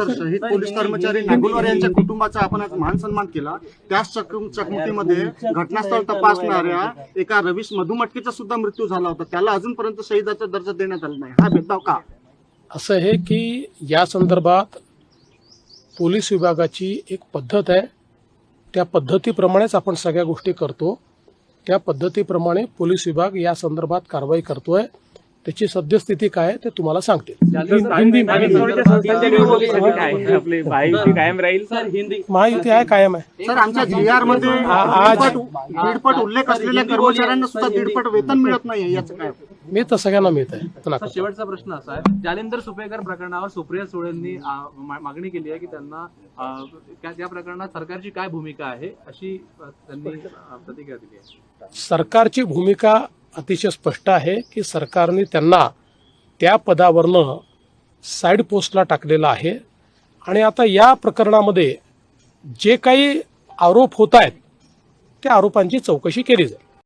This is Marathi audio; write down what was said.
तर शहीद पोलीस कर्मचारी नागुलवार यांच्या कुटुंबाचा आपण आज मान सन्मान केला. त्याच चकम- चकमकीमध्ये घटनास्थळ तपासणाऱ्या एका रवीश मधुमटकेचा सुद्धा मृत्यू झाला होता. त्याला अजूनपर्यंत शहीदाचा दर्जा देण्यात आला नाही. हा भेदभाव का? असं आहे की या संदर्भात पोलीस विभागाची एक पद्धत आहे. त्या पद्धतीप्रमाणेच आपण सगळ्या गोष्टी करतो. त्या पद्धतीप्रमाणे पोलीस विभाग या संदर्भात कारवाई करतोय. त्याची सद्यस्थिती काय आहे ते तुम्हाला सांगते आपली माहिती कायम राहील सर हिंदी महायुती आहे कायम आहे. सर आमच्या जी आरमध्ये आज- दीडपट दीडपट उल्लेख असलेल्या कर्मचाऱ्यांना सुद्धा दीडपट वेतन मिळत नाही याचं काय? मी तर सगळ्यांना मिळत आहे. शेवटचा प्रश्न असा आहे. जालिंदर सुपेकर प्रकरणावर सुप्रिया सुळेंनी मागणी केली आहे की त्यांना त्या प्रकरणात सरकारची काय भूमिका आहे अशी त्यांनी प्रतिक्रिया दिली आहे. सरकारची भूमिका अतिशय स्पष्ट आहे की सरकारने त्यांना त्या पदावरनं साईड पोस्टला टाकलेलं आहे. आणि आता या प्रकरणामध्ये जे काही आरोप होत आहेत त्या आरोपांची चौकशी केली जाईल.